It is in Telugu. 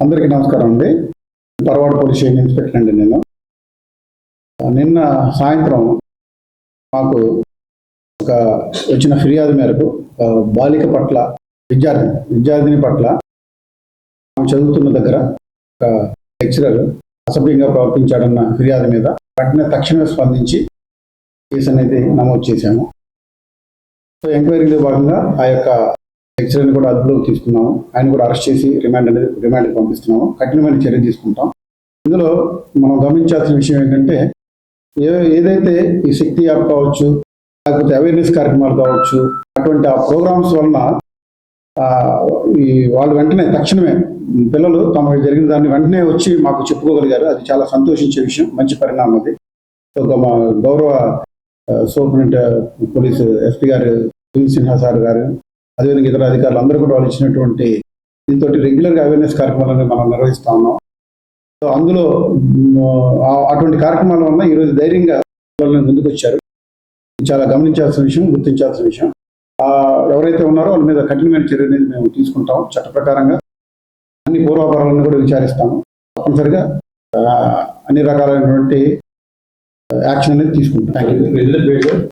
అందరికీ నమస్కారం అండి. పరవాడ పోలీస్ స్టేషన్ ఇన్స్పెక్టర్ అండి నేను. నిన్న సాయంత్రం మాకు ఒక వచ్చిన ఫిర్యాదు మేరకు బాలిక పట్ల విద్యార్థి విద్యార్థిని పట్ల ఆమె చదువుతున్న దగ్గర ఒక లెక్చరర్ అసభ్యంగా ప్రవర్తించాడన్న ఫిర్యాదు మీద వెంటనే తక్షణమే స్పందించి కేసు అనేది నమోదు చేశాము. సో ఎంక్వైరీలో భాగంగా ఆ యొక్క లెక్చరర్ని కూడా అదుపులోకి తీసుకున్నాము. ఆయన కూడా అరెస్ట్ చేసి రిమాండ్ అనేది రిమాండ్కి పంపిస్తున్నాము. కఠినమైన చర్య తీసుకుంటాం. ఇందులో మనం గమనించాల్సిన విషయం ఏంటంటే ఏ ఏదైతే ఈ శక్తి యాప్ కావచ్చు లేకపోతే అవేర్నెస్ కార్యక్రమాలు కావచ్చు అటువంటి ఆ ప్రోగ్రామ్స్ వలన ఈ వాళ్ళు వెంటనే తక్షణమే పిల్లలు తమకు జరిగిన దాన్ని వెంటనే వచ్చి మాకు చెప్పుకోగలిగారు. అది చాలా సంతోషించే విషయం మంచి పరిణామం అది. ఒక మా గౌరవ సూపరింటెండెంట్ పోలీసు ఎస్పీ గారు సిన్హా సార్ గారు అదేవిధంగా ఇతర అధికారులు అందరూ కూడా వాళ్ళు ఇచ్చినటువంటి దీంతో రెగ్యులర్గా అవేర్నెస్ కార్యక్రమాలను మనం నిర్వహిస్తూ ఉన్నాం. సో అందులో అటువంటి కార్యక్రమాల వల్ల ఈరోజు ధైర్యంగా పిల్లలు ముందుకు వచ్చారు చాలా గమనించాల్సిన విషయం గుర్తించాల్సిన విషయం. ఎవరైతే ఉన్నారో వాళ్ళ మీద కఠినమైన చర్య అనేది మేము తీసుకుంటాం చట్ట ప్రకారంగా. అన్ని పూర్వాపరాలను కూడా విచారిస్తాము. తప్పనిసరిగా అన్ని రకాలైనటువంటి యాక్షన్ అనేది తీసుకుంటాం. Thank you